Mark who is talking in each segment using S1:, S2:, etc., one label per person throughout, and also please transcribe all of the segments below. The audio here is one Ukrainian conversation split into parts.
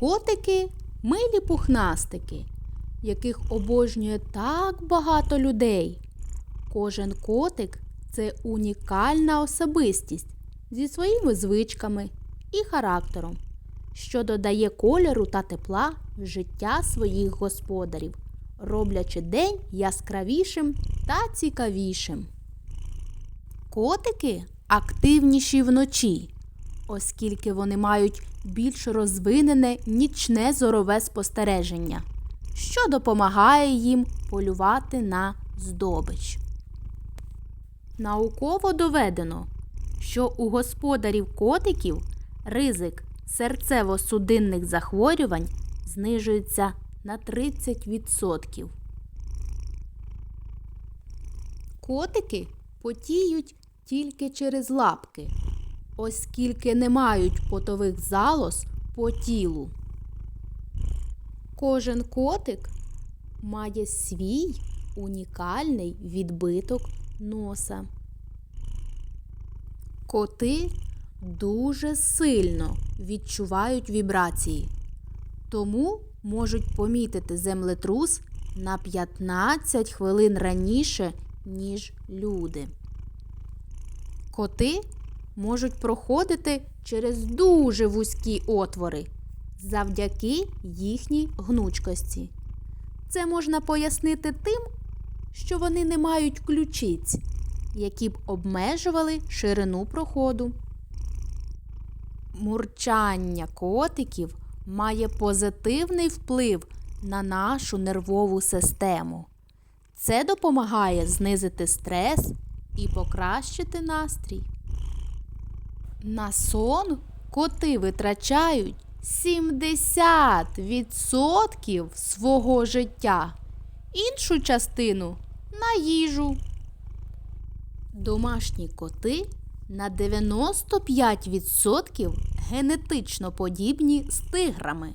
S1: Котики милі пухнастики, яких обожнює так багато людей. Кожен котик це унікальна особистість зі своїми звичками і характером, що додає кольору та тепла в життя своїх господарів, роблячи день яскравішим та цікавішим. Котики активніші вночі, оскільки вони мають більш розвинене нічне зорове спостереження, що допомагає їм полювати на здобич. Науково доведено, що у господарів котиків ризик серцево-судинних захворювань знижується на 30%. Котики потіють тільки через лапки, оскільки не мають потових залоз по тілу. Кожен котик має свій унікальний відбиток носа. Коти дуже сильно відчувають вібрації, тому можуть помітити землетрус на 15 хвилин раніше, ніж люди. Коти можуть проходити через дуже вузькі отвори завдяки їхній гнучкості. Це можна пояснити тим, що вони не мають ключиць, які б обмежували ширину проходу. Мурчання котиків має позитивний вплив на нашу нервову систему. Це допомагає знизити стрес і покращити настрій. На сон коти витрачають 70% свого життя, іншу частину на їжу. Домашні коти на 95% генетично подібні з тиграми.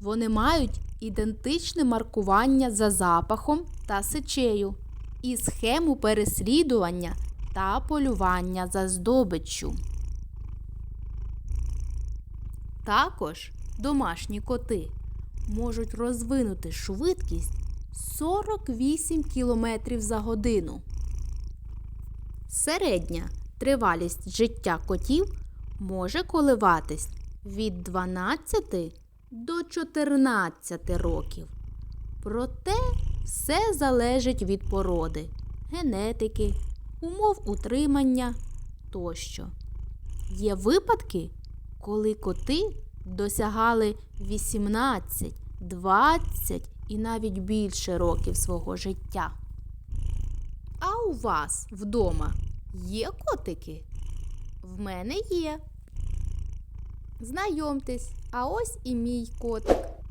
S1: Вони мають ідентичне маркування за запахом та сечею і схему переслідування та полювання за здобиччю. Також домашні коти можуть розвинути швидкість 48 км за годину. Середня тривалість життя котів може коливатись від 12 до 14 років. Проте все залежить від породи, генетики, умов утримання тощо. Є випадки, коли коти досягали 18, 20 і навіть більше років свого життя. А у вас вдома є котики? В мене є. Знайомтесь, а ось і мій котик.